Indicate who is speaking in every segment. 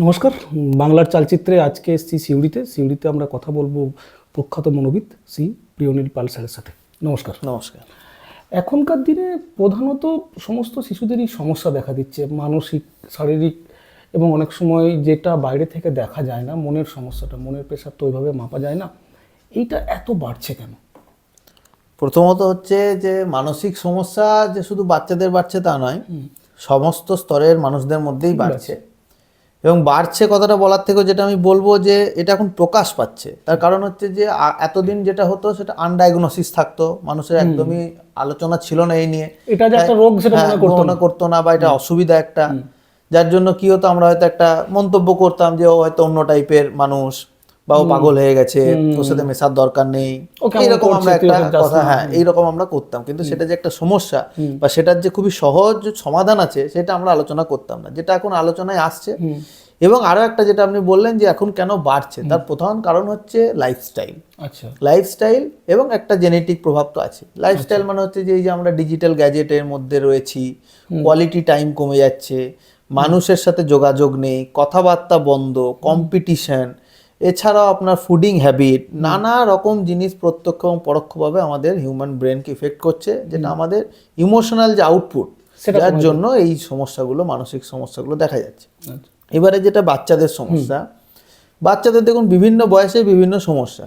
Speaker 1: নমস্কার বাংলার চালচিত্রে আজকে এসেছি সিউড়িতে। সিউড়িতে আমরা কথা বলব প্রখ্যাত মনোবিদ শ্রী প্রিয়নীল পাল স্যারের সাথে। নমস্কার।
Speaker 2: নমস্কার।
Speaker 1: এখনকার দিনে প্রধানত সমস্ত শিশুদেরই সমস্যা দেখা দিচ্ছে মানসিক শারীরিক এবং অনেক সময় যেটা বাইরে থেকে দেখা যায় না মনের সমস্যাটা মনের প্রেশার তো ওইভাবে মাপা যায় না। এইটা এত বাড়ছে কেন?
Speaker 2: প্রথমত হচ্ছে যে মানসিক সমস্যা যে শুধু বাচ্চাদের বাড়ছে তা নয় সমস্ত স্তরের মানুষদের মধ্যেই বাড়ছে। এবং বাড়ছে কথাটা বলার থেকেও যেটা আমি বলব যে এটা এখন প্রকাশ পাচ্ছে। তার কারণ হচ্ছে যে এতদিন যেটা হতো সেটা আনডায়াগনোসিস থাকতো। মানুষের একদমই আলোচনা ছিল না এই নিয়ে।
Speaker 1: এটা যে একটা রোগ সেটা
Speaker 2: হ্যাঁ,
Speaker 1: করতো
Speaker 2: মনে করতো না বা এটা অসুবিধা একটা। যার জন্য কি হতো আমরা হয়তো একটা মন্তব্য করতাম যে ও হয়তো অন্য টাইপের মানুষ। বা ও পাগল হয়ে গেছে ওর সাথে মেশার দরকার নেই। এইরকম আমরা একটা কথা হ্যাঁ এইরকম আমরা করতাম। কিন্তু সেটা যে একটা সমস্যা বা সেটার যে খুবই সহজ সমাধান আছে সেটা আমরা আলোচনা করতাম না। যেটা এখন আলোচনায় আসছে। এবং আরও একটা যেটা আপনি বললেন যে এখন কেন বাড়ছে তার প্রধান কারণ হচ্ছে লাইফস্টাইল
Speaker 1: আচ্ছা।
Speaker 2: লাইফস্টাইল এবং একটা জেনেটিক প্রভাব তো আছে। লাইফস্টাইল মানে হচ্ছে যে এই যে আমরা ডিজিটাল গ্যাজেটের মধ্যে রয়েছি কোয়ালিটি টাইম কমে যাচ্ছে মানুষের সাথে যোগাযোগ নেই কথাবার্তা বন্ধ কম্পিটিশন এছাড়াও আপনার ফুডিং হ্যাবিট নানা রকম জিনিস প্রত্যক্ষ এবং পরোক্ষভাবে আমাদের হিউম্যান ব্রেনকে ইফেক্ট করছে যেটা আমাদের ইমোশনাল যে আউটপুট
Speaker 1: সেটা
Speaker 2: যার জন্য এই সমস্যাগুলো মানসিক সমস্যাগুলো দেখা যাচ্ছে।
Speaker 1: আচ্ছা।
Speaker 2: এবারে যেটা বাচ্চাদের সমস্যা বাচ্চাদের দেখুন বিভিন্ন বয়সে বিভিন্ন সমস্যা।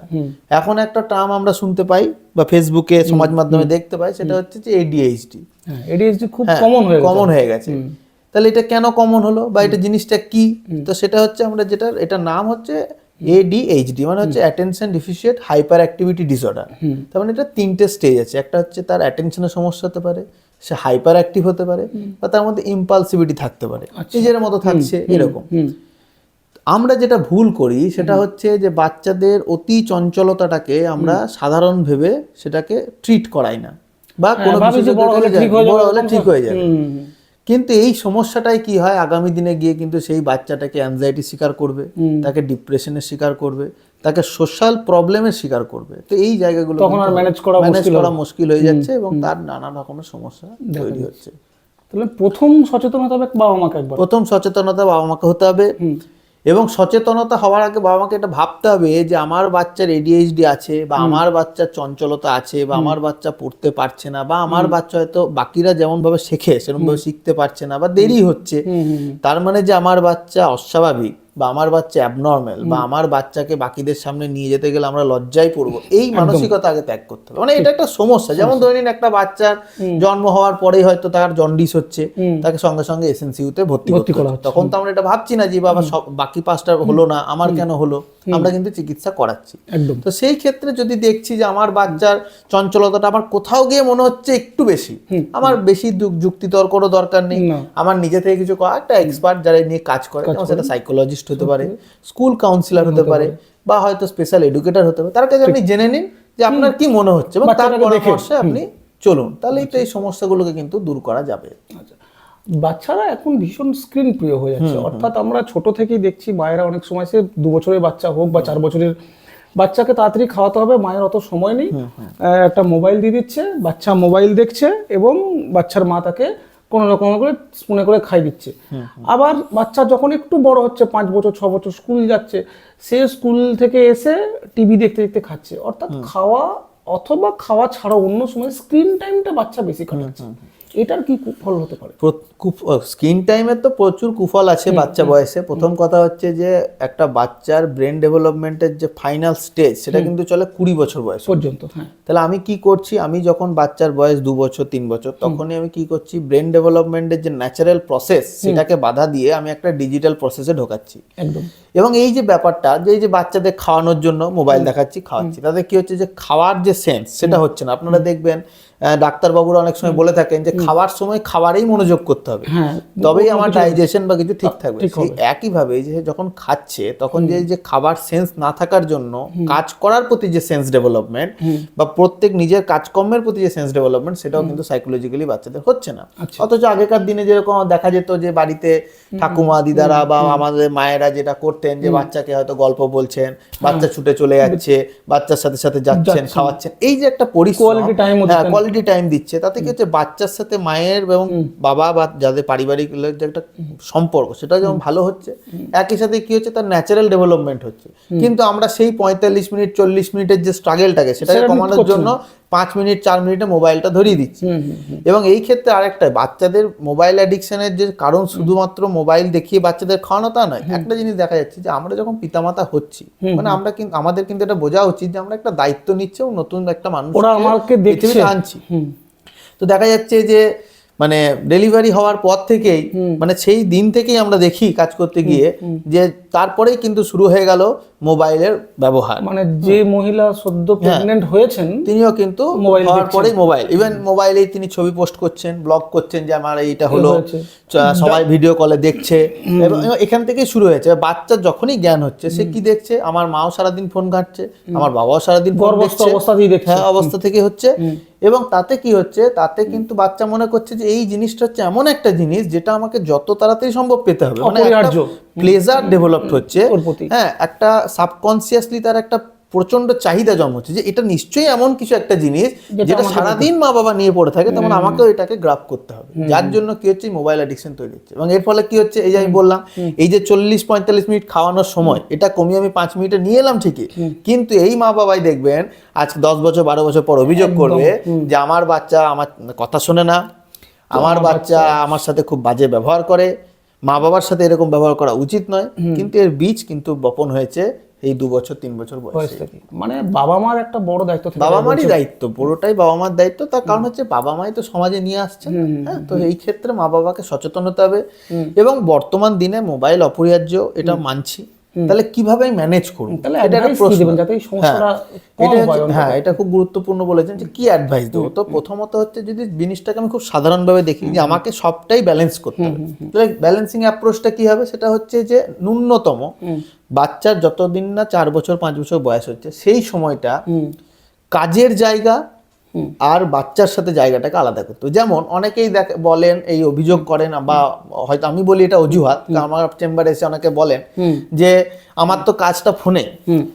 Speaker 2: এখন একটা টার্ম আমরা শুনতে পাই বা ফেসবুকে সমাজ মাধ্যমে দেখতে পাই সেটা হচ্ছে যে এডিএইচডি
Speaker 1: এডিএইচডি খুব কমন হয়ে গেছে।
Speaker 2: কমন হয়ে গেছে। তাহলে এটা কেন কমন হলো বা এটা জিনিসটা কি? তো সেটা হচ্ছে আমরা যেটা এটা নাম হচ্ছে এডিএইচডি মানে হচ্ছে attention deficit hyper activity disorder তার মানে এটা তিনটে স্টেজ আছে। একটা হচ্ছে তার অ্যাটেনশনের সমস্যা হতে পারে সে হাইপার অ্যাক্টিভ হতে পারে বা তার মধ্যে ইম্পালসিভিটি থাকতে পারে। নিজের মতো থাকছে এরকম। আমরা যেটা ভুল করি সেটা হচ্ছে যে বাচ্চাদের অতি চঞ্চলতাটাকে আমরা সাধারণ ভেবে সেটাকে ট্রিট করাই না। বা কোনো কিছু বড় হলে ঠিক হয়ে যাবে,
Speaker 1: হয়ে
Speaker 2: কিন্তু এই সমস্যাটাই কি হয়? আগামী দিনে গিয়ে কিন্তু সেই বাচ্চাটাকে অ্যাংজাইটি শিকার করবে তাকে ডিপ্রেশনের শিকার করবে তাকে সোশ্যাল প্রবলেমের শিকার করবে। তো এই জায়গাগুলো
Speaker 1: তখন আর ম্যানেজ করা
Speaker 2: ম্যানেজ
Speaker 1: মুশকিল
Speaker 2: করা মুশকিল হয়ে যাচ্ছে এবং তার নানা রকমের সমস্যা তৈরি হচ্ছে।
Speaker 1: তাহলে প্রথম সচেতনতা হবে বাবা মাকে একবার।
Speaker 2: প্রথম সচেতনতা বাবা মাকে হতে হবে। এবং সচেতনতা হওয়ার আগে বাবা মাকে এটা ভাবতে হবে যে আমার বাচ্চার এডিএইচডি আছে বা আমার বাচ্চার চঞ্চলতা আছে বা আমার বাচ্চা পড়তে পারছে না বা আমার বাচ্চা হয়তো বাকিরা যেমন ভাবে শেখে সেরকম ভাবে শিখতে পারছে না বা দেরি হচ্ছে তার মানে যে আমার বাচ্চা অস্বাভাবিক। বা আমার বাচ্চা অ্যাবনর্মাল বা আমার বাচ্চাকে বাকিদের সামনে নিয়ে যেতে গেলে আমরা লজ্জায় পড়ব। এই মানসিকতা আগে ত্যাগ করতে হবে। মানে এটা একটা সমস্যা। যেমন ধরে নিন একটা বাচ্চার জন্ম হওয়ার পরেই হয়তো তার জন্ডিস হচ্ছে তাকে সঙ্গে সঙ্গে এসএনসিউতে ভর্তি করতে
Speaker 1: করা।
Speaker 2: তখন তো আমরা এটা ভাবছি না যে বাবা সব বাকি পাঁচটা হলো না আমার কেন হলো? আমরা কিন্তু চিকিৎসা করাচ্ছি।
Speaker 1: একদম।
Speaker 2: তো সেই ক্ষেত্রে যদি দেখছি যে আমার বাচ্চার চঞ্চলতাটা আমার কোথাও গিয়ে মনে হচ্ছে একটু বেশি। আমার বেশি যুক- যুক্তিতর্করও দরকার নেই। আমার নিজে থেকে কিছু করা একটা এক্সপার্ট যারা নিয়ে কাজ করে সেটা সাইকোলজিস্ট হতে পারে স্কুল কাউন্সিলর হতে পারে বা হয়তো স্পেশাল এডুকেটর হতে পারে তার কাছে আপনি জেনে নিন যে আপনার কি মনে হচ্ছে এবং তার পরামর্শে আপনি চলুন তাহলেই তো এই সমস্যাগুলোকে কিন্তু দূর করা যাবে।
Speaker 1: আচ্ছা। বাচ্চারা এখন ভীষণ স্ক্রিন প্রিয় হয়ে যাচ্ছে। অর্থাৎ আমরা ছোট থেকেই দেখছি মায়েরা অনেক সময় সে দু বছরের বাচ্চা হোক বা চার বছরের বাচ্চাকে তাড়াতাড়ি খাওয়াতে হবে মায়ের অত সময় নেই। একটা মোবাইল দিয়ে দিচ্ছে বাচ্চা মোবাইল দেখছে এবং বাচ্চার মা তাকে কোনো রকম করে স্পুনে করে খাই দিচ্ছে। আবার বাচ্চা যখন একটু বড় হচ্ছে পাঁচ বছর ছ বছর স্কুল যাচ্ছে সে স্কুল থেকে এসে টিভি দেখতে দেখতে খাচ্ছে। অর্থাৎ খাওয়া অথবা খাওয়া ছাড়াও অন্য সময় স্ক্রিন টাইমটা বাচ্চা বেশি কাটাচ্ছে এটার কি ফল হতে পারে?
Speaker 2: স্ক্রিন টাইমের তো প্রচুর কুফল আছে বাচ্চা বয়সে। প্রথম কথা হচ্ছে যে একটা বাচ্চার ব্রেন ডেভেলপমেন্টের যে ফাইনাল স্টেজ সেটা কিন্তু চলে কুড়ি বছর বয়স।
Speaker 1: পর্যন্ত হ্যাঁ।
Speaker 2: তাহলে আমি কি করছি? আমি যখন বাচ্চার বয়স দু বছর তিন বছর তখনই আমি কি করছি? ব্রেন ডেভেলপমেন্টের যে ন্যাচারাল প্রসেস সেটাকে বাধা দিয়ে আমি একটা ডিজিটাল প্রসেসে ঢোকাচ্ছি।
Speaker 1: একদম।
Speaker 2: এবং এই যে ব্যাপারটা যে এই যে বাচ্চাদের খাওয়ানোর জন্য মোবাইল দেখাচ্ছি খাওয়াচ্ছি তাদের কি হচ্ছে? যে খাওয়ার যে সেন্স সেটা হচ্ছে না। আপনারা দেখবেন ডাক্তারবাবুরা অনেক সময় বলে থাকেন যে খাওয়ার সময় খাবারেই মনোযোগ করতে হবে।
Speaker 1: হ্যাঁ
Speaker 2: তবেই আমার ডাইজেশন বা কিছু ঠিক থাকবে। সেই একইভাবে যে যখন খাচ্ছে তখন যে যে খাবার সেন্স না থাকার জন্য কাজ করার প্রতি যে সেন্স ডেভেলপমেন্ট বা প্রত্যেক নিজের কাজকর্মের প্রতি যে সেন্স ডেভেলপমেন্ট সেটাও কিন্তু সাইকোলজিক্যালি বাচ্চাদের হচ্ছে না। অথচ আগেকার দিনে যেরকম দেখা যেত যে বাড়িতে ঠাকুমা দিদারা বা আমাদের মায়েরা যেটা করতেন যে বাচ্চাকে হয়তো গল্প বলছেন বাচ্চা ছুটে চলে যাচ্ছে বাচ্চার সাথে সাথে যাচ্ছেন খাওয়াচ্ছেন। এই যে একটা পরিশ্রম হ্যাঁ, কোয়ালিটি টাইম দিচ্ছে তাতে কি হচ্ছে বাচ্চার সাথে মায়ের এবং বাবা বা যাদের পারিবারিক যে একটা সম্পর্ক সেটা যেমন ভালো হচ্ছে একই সাথে কি হচ্ছে তার ন্যাচারাল ডেভেলপমেন্ট হচ্ছে। কিন্তু আমরা সেই পঁয়তাল্লিশ মিনিট চল্লিশ মিনিটের যে স্ট্রাগেলটাকে সেটাকে কমানোর জন্য পাঁচ মিনিট চার মিনিটে মোবাইলটা ধরিয়ে দিচ্ছি। এবং এই ক্ষেত্রে আরেকটা বাচ্চাদের মোবাইল অ্যাডিকশনের যে কারণ শুধুমাত্র মোবাইল দেখিয়ে বাচ্চাদের খাওয়ানো তা নয় একটা জিনিস দেখা যাচ্ছে যে আমরা যখন পিতামাতা হচ্ছি মানে আমরা কিন্তু আমাদের কিন্তু এটা বোঝা উচিত যে আমরা একটা দায়িত্ব নিচ্ছি এবং নতুন একটা মানুষ
Speaker 1: ওরা আমাকে দেখছে।
Speaker 2: আনছি। তো দেখা যাচ্ছে যে মানে ডেলিভারি হওয়ার পর থেকেই মানে সেই দিন থেকেই আমরা দেখি কাজ করতে গিয়ে যে তারপরেই কিন্তু শুরু হয়ে গেল মোবাইলের ব্যবহার।
Speaker 1: মানে যে মহিলা সদ্য প্রেগনেন্ট হয়েছেন
Speaker 2: তিনিও কিন্তু
Speaker 1: মোবাইল
Speaker 2: হওয়ার পরেই মোবাইল। ইভেন মোবাইলেই তিনি ছবি পোস্ট করছেন ব্লগ করছেন যে আমার এইটা হলো। সবাই ভিডিও কলে দেখছে। এবং এখান থেকেই শুরু হয়েছে। বাচ্চার যখনই জ্ঞান হচ্ছে সে কি দেখছে? আমার মাও সারাদিন ফোন ঘাটছে আমার বাবাও সারাদিন ফোন দেখছে। হ্যাঁ অবস্থা থেকে হচ্ছে। এবং তাতে কি হচ্ছে? তাতে কিন্তু বাচ্চা মনে করছে যে এই জিনিসটা হচ্ছে এমন একটা জিনিস যেটা আমাকে যত তাড়াতাড়ি সম্ভব পেতে হবে। মানে। প্লেজার ডেভেলপড হচ্ছে। হ্যাঁ একটা সাবকনসিয়াসলি তার একটা প্রচণ্ড চাহিদা জন্ম হচ্ছে যে এটা নিশ্চয়ই এমন কিছু একটা জিনিস যেটা সারাদিন মা বাবা নিয়ে পড়ে থাকে তখন আমাকেও এটাকে গ্রাফ করতে হবে। যার জন্য কি হচ্ছে মোবাইল অ্যাডিকশন তৈরি হচ্ছে। এবং এর ফলে কি হচ্ছে এই যে আমি বললাম এই যে চল্লিশ পঁয়তাল্লিশ মিনিট খাওয়ানোর সময় এটা কমিয়ে আমি পাঁচ মিনিটে নিয়ে এলাম ঠিকই। কিন্তু এই মা বাবাই দেখবেন আজ দশ বছর বারো বছর পর অভিযোগ করবে যে আমার বাচ্চা আমার কথা শোনে না। আমার বাচ্চা আমার সাথে খুব বাজে ব্যবহার করে। মা বাবার সাথে এরকম ব্যবহার করা উচিত নয় কিন্তু এর বীজ কিন্তু বপন হয়েছে এই দু বছর তিন বছর বয়স।
Speaker 1: থেকে। মানে বাবা মার একটা বড় দায়িত্ব
Speaker 2: বাবা মারই দায়িত্ব পুরোটাই বাবা মার দায়িত্ব তার কারণ হচ্ছে বাবা মাই তো সমাজে নিয়ে আসছেন হ্যাঁ তো এই ক্ষেত্রে মা বাবাকে সচেতন হতে হবে এবং বর্তমান দিনে মোবাইল অপরিহার্য এটা মানছি। তাহলে কীভাবে ম্যানেজ করুন?
Speaker 1: তাহলে
Speaker 2: এটা একটা
Speaker 1: কি
Speaker 2: প্রশ্ন।
Speaker 1: দেবেন যাতে এই সমস্যাটা কম
Speaker 2: এটা
Speaker 1: হয়
Speaker 2: হ্যাঁ এটা খুব গুরুত্বপূর্ণ বলেছেন যে কি অ্যাডভাইস দেবো? তো প্রথমত হচ্ছে যদি জিনিসটাকে আমি খুব সাধারণভাবে দেখি যে আমাকে সবটাই ব্যালেন্স করতে হবে। তাহলে ব্যালেন্সিং অ্যাপ্রোচটা কি হবে? সেটা হচ্ছে যে ন্যূনতম বাচ্চার যতদিন না চার বছর পাঁচ বছর বয়স হচ্ছে সেই সময়টা কাজের জায়গা আর বাচ্চার সাথে জায়গাটাকে আলাদা করতে যেমন অনেকেই দেখ- বলেন এই অভিযোগ করেন বা হয়তো আমি বলি এটা অজুহাত আমার চেম্বারে এসে অনেকে বলেন যে আমার তো কাজটা ফোনে।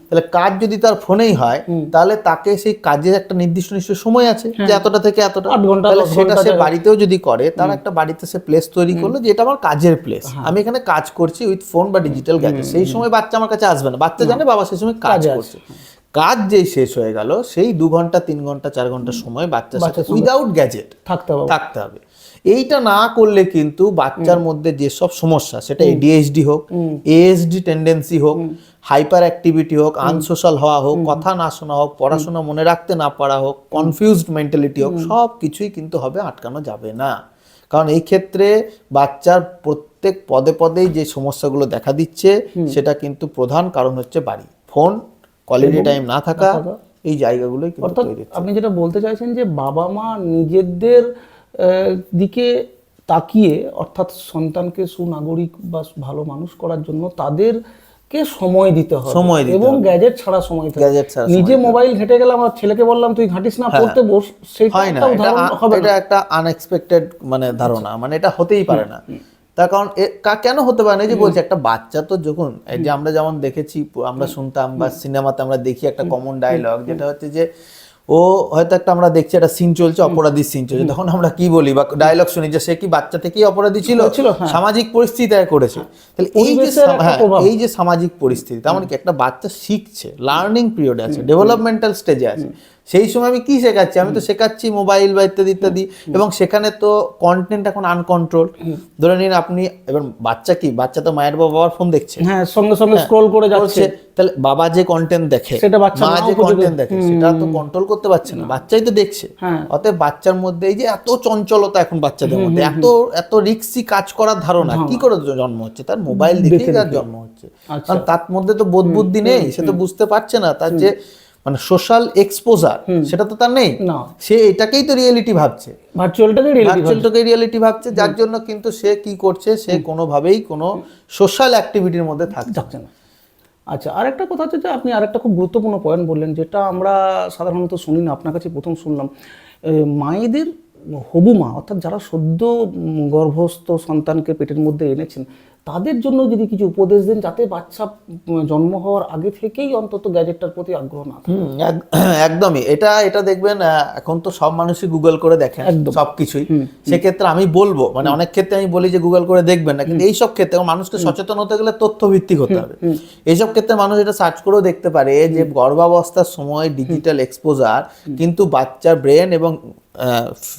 Speaker 2: তাহলে কাজ যদি তার ফোনেই হয় তাহলে তাকে সেই কাজের একটা নির্দিষ্ট নিশ্চয় সময় আছে যে এতটা থেকে এতটা। তাহলে সেটা সে বাড়িতেও যদি করে তার একটা বাড়িতে সে প্লেস তৈরি করল যে এটা আমার কাজের প্লেস আমি এখানে কাজ করছি উইথ ফোন বা ডিজিটাল গ্যাজেট সেই সময় বাচ্চা আমার কাছে আসবে না। বাচ্চা জানে বাবা সেই সময় কাজে করছে। কাজ যেই শেষ হয়ে গেল সেই দু ঘণ্টা তিন ঘণ্টা চার ঘণ্টা সময় বাচ্চার সাথে উইদাউট গ্যাজেট
Speaker 1: থাকতে হবে।
Speaker 2: থাকতে হবে। এইটা না করলে কিন্তু বাচ্চার মধ্যে যেসব সমস্যা সেটা এডিএইচডি হোক এএসডি টেন্ডেন্সি হোক হাইপার অ্যাক্টিভিটি হোক আনসোশ্যাল হওয়া হোক কথা না শোনা হোক পড়াশোনা মনে রাখতে না পারা হোক কনফিউজড মেন্টালিটি হোক সব কিছুই কিন্তু হবে আটকানো যাবে না। কারণ এই ক্ষেত্রে বাচ্চার প্রত্যেক পদে পদেই যে সমস্যাগুলো দেখা দিচ্ছে সেটা কিন্তু প্রধান কারণ হচ্ছে বাড়ি। ফোন কোয়ালিটি টাইম না থাকা এই জায়গাগুলোই কিন্তু
Speaker 1: অর্থাৎ আপনি যেটা বলতে চাইছেন যে বাবা মা নিজেদের দিকে তাকিয়ে অর্থাৎ সন্তানকে সুনাগরিক বা ভালো মানুষ করার জন্য তাদেরকে সময় দিতে হবে।
Speaker 2: সময়
Speaker 1: এবং গ্যাজেট ছাড়া সময়।
Speaker 2: গ্যাজেট ছাড়া
Speaker 1: নিজে মোবাইল ঘেটে গেলাম আর ছেলেকে বললাম তুই ঘাঁটিস না পড়তে বস। সেটা
Speaker 2: হয়
Speaker 1: একটা উদাহরণ হবে
Speaker 2: এটা একটা আনএক্সপেক্টেড মানে ধারণা। মানে এটা হতেই পারে না। তার কারণ কেন হতে পারে না? যে বলছি একটা বাচ্চা তো যখন এই যে আমরা যেমন দেখেছি আমরা শুনতাম বা সিনেমাতে আমরা দেখি একটা কমন ডায়লগ যেটা হচ্ছে যে ও হয়তো একটা আমরা দেখছি একটা সিন চলছে অপরাধীর সিন চলছে তখন আমরা কি বলি? বা ডায়লগ শুনি যে সে কি বাচ্চা থেকেই অপরাধী ছিল?
Speaker 1: হ্যাঁ।
Speaker 2: সামাজিক পরিস্থিতি তাই করেছে। তাহলে এই যে হ্যাঁ, এই যে সামাজিক পরিস্থিতি তার মানে কি? একটা বাচ্চা শিখছে লার্নিং পিরিয়ডে আছে ডেভেলপমেন্টাল স্টেজে আছে। সেই সময় আমি কি শেখাচ্ছি? আমি তো শেখাচ্ছি মোবাইল বা ইত্যাদি ইত্যাদি। এবং সেখানে তো কন্টেন্ট এখন আনকন্ট্রোল ধরে নিন আপনি এবার বাচ্চা কি? বাচ্চা তো মায়ের বা বাবার ফোন দেখছে।
Speaker 1: হ্যাঁ সঙ্গে সঙ্গে স্ক্রল করে যাচ্ছে।
Speaker 2: তাহলে বাবা যে কন্টেন্ট দেখে
Speaker 1: সেটা বাচ্চা
Speaker 2: মা যে কন্টেন্ট দেখে সেটা তো কন্ট্রোল করতে পারছে না। বাচ্চাই তো দেখছে।
Speaker 1: হ্যাঁ।
Speaker 2: অতএব বাচ্চার মধ্যে এই যে এত চঞ্চলতা এখন বাচ্চাদের মধ্যে এত এত রিক্সি কাজ করার ধারণা কি করে জন্ম হচ্ছে? তার মোবাইল দেখেই তার জন্ম হচ্ছে।
Speaker 1: আচ্ছা।
Speaker 2: কারণ তার মধ্যে তো বোধ বুদ্ধি নেই সে তো বুঝতে পারছে না। তার যে মানে সোশ্যাল এক্সপোজার সেটা তো তার নেই। সে এটাকেই তো রিয়েলিটি ভাবছে।
Speaker 1: ভার্চুয়ালটাকে
Speaker 2: ভার্চুয়ালটাকে রিয়েলিটি ভাবছে যার জন্য কিন্তু সে কি করছে সে কোনোভাবেই কোনো সোশ্যাল অ্যাক্টিভিটির মধ্যে থাকছে
Speaker 1: না। আচ্ছা আরেকটা কথা হচ্ছে যে আপনি আর একটা খুব গুরুত্বপূর্ণ পয়েন্ট বললেন যেটা আমরা সাধারণত শুনি না আপনার কাছে প্রথম শুনলাম। মায়েদের হবু মা অর্থাৎ যারা সদ্য গর্ভস্থ সন্তানকে পেটের মধ্যে এনেছেন তাদের জন্য যদি কিছু উপদেশ দেন যাতে বাচ্চা জন্ম হওয়ার আগে থেকেই অন্তত গ্যাজেটটার প্রতি আগ্রহ না
Speaker 2: একদমই। এটা এটা দেখবেন এখন তো সব মানুষই গুগল করে দেখেন সব কিছুই। সেক্ষেত্রে আমি বলব মানে অনেক ক্ষেত্রে আমি বলি যে গুগল করে দেখবেন না কিন্তু এইসব ক্ষেত্রে মানুষকে সচেতন হতে গেলে তথ্য ভিত্তিক হতে হবে। এইসব ক্ষেত্রে মানুষ এটা সার্চ করেও দেখতে পারে যে গর্ভাবস্থার সময় ডিজিটাল এক্সপোজার কিন্তু বাচ্চার ব্রেন এবং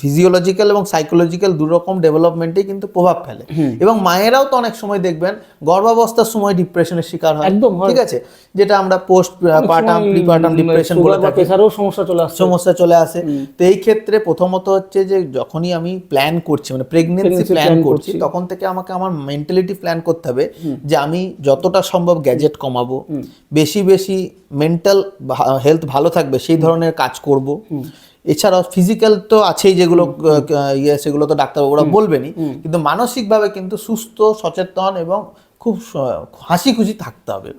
Speaker 2: ফিজিওলজিক্যাল এবং সাইকোলজিক্যাল দুরকম ডেভেলপমেন্টেই কিন্তু প্রভাব ফেলে। এবং মায়েরাও তো অনেক সময় দেখবেন গর্ভাবস্থার সময় ডিপ্রেশনের শিকার হয়।
Speaker 1: একদম
Speaker 2: ঠিক আছে? যেটা আমরা পোস্ট পার্টাম প্রিপার্টাম ডিপ্রেশন বলে থাকি।
Speaker 1: সমস্যা চলে আসছে
Speaker 2: সমস্যা চলে আসে। তো এই ক্ষেত্রে প্রথমত হচ্ছে যে যখনই আমি প্ল্যান করছি মানে প্রেগনেন্সি প্ল্যান করছি তখন থেকে আমাকে আমার মেন্টালিটি প্ল্যান করতে হবে যে আমি যতটা সম্ভব গ্যাজেট কমাবো। বেশি বেশি মেন্টাল হেলথ ভালো থাকবে সেই ধরনের কাজ করব। এছাড়াও ফিজিক্যাল তো আছেই যেগুলো ইয়ে সেগুলো তো ডাক্তারবাবুরা বলবেনই। কিন্তু মানসিকভাবে কিন্তু সুস্থ সচেতন এবং খুব হাসি খুশি থাকতে হবে।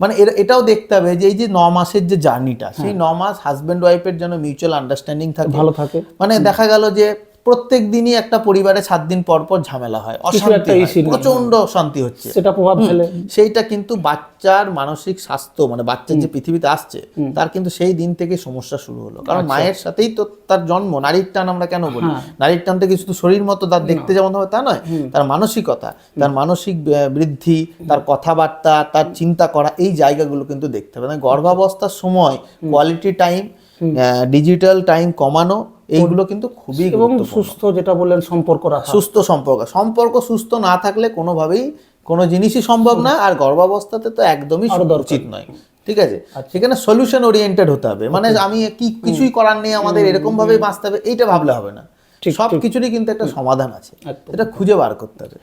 Speaker 2: মানে এর- এটাও দেখতে হবে যে এই যে ন মাসের যে জার্নিটা সেই ন মাস হাজব্যান্ড ওয়াইফের জন্য মিউচুয়াল আন্ডারস্ট্যান্ডিং থাকে।
Speaker 1: ভালো থাকে।
Speaker 2: মানে দেখা গেল যে প্রত্যেক দিনই একটা পরিবারে সাত দিন পর পর ঝামেলা হয় অশান্তি। প্রচণ্ড অশান্তি হচ্ছে।
Speaker 1: সেটা প্রভাব ফেলে।
Speaker 2: সেইটা কিন্তু বাচ্চার মানসিক স্বাস্থ্য মানে বাচ্চার যে পৃথিবীতে আসছে তার কিন্তু সেই দিন থেকে সমস্যা শুরু হলো।
Speaker 1: আচ্ছা।
Speaker 2: কারণ মায়ের সাথেই তো তার জন্ম নারীর টান আমরা কেন বলি?
Speaker 1: হ্যাঁ।
Speaker 2: নারীর টান থেকে শুধু শরীর মতো তার দেখতে যেমন হবে তা নয় তার মানসিকতা তার মানসিক বৃদ্ধি তার কথাবার্তা তার চিন্তা করা এই জায়গাগুলো কিন্তু দেখতে হবে। মানে গর্ভাবস্থার সময় কোয়ালিটি টাইম ডিজিটাল টাইম কমানো এইগুলো কিন্তু খুবই
Speaker 1: এবং সুস্থ যেটা বললেন সম্পর্ক রাখা।
Speaker 2: সুস্থ সম্পর্ক। সম্পর্ক সুস্থ না থাকলে কোনোভাবেই কোনো জিনিসই সম্ভব না আর গর্ভাবস্থাতে তো একদমই উচিত নয়। ঠিক আছে? সেখানে সলিউশন ওরিয়েন্টেড হতে হবে। মানে আমি কি কিছুই করার নেই আমাদের এরকম ভাবে বাঁচতে হবে এইটা ভাবলে হবে না। সব কিছুরই কিন্তু একটা সমাধান আছে। এটা খুঁজে বার করতে হবে।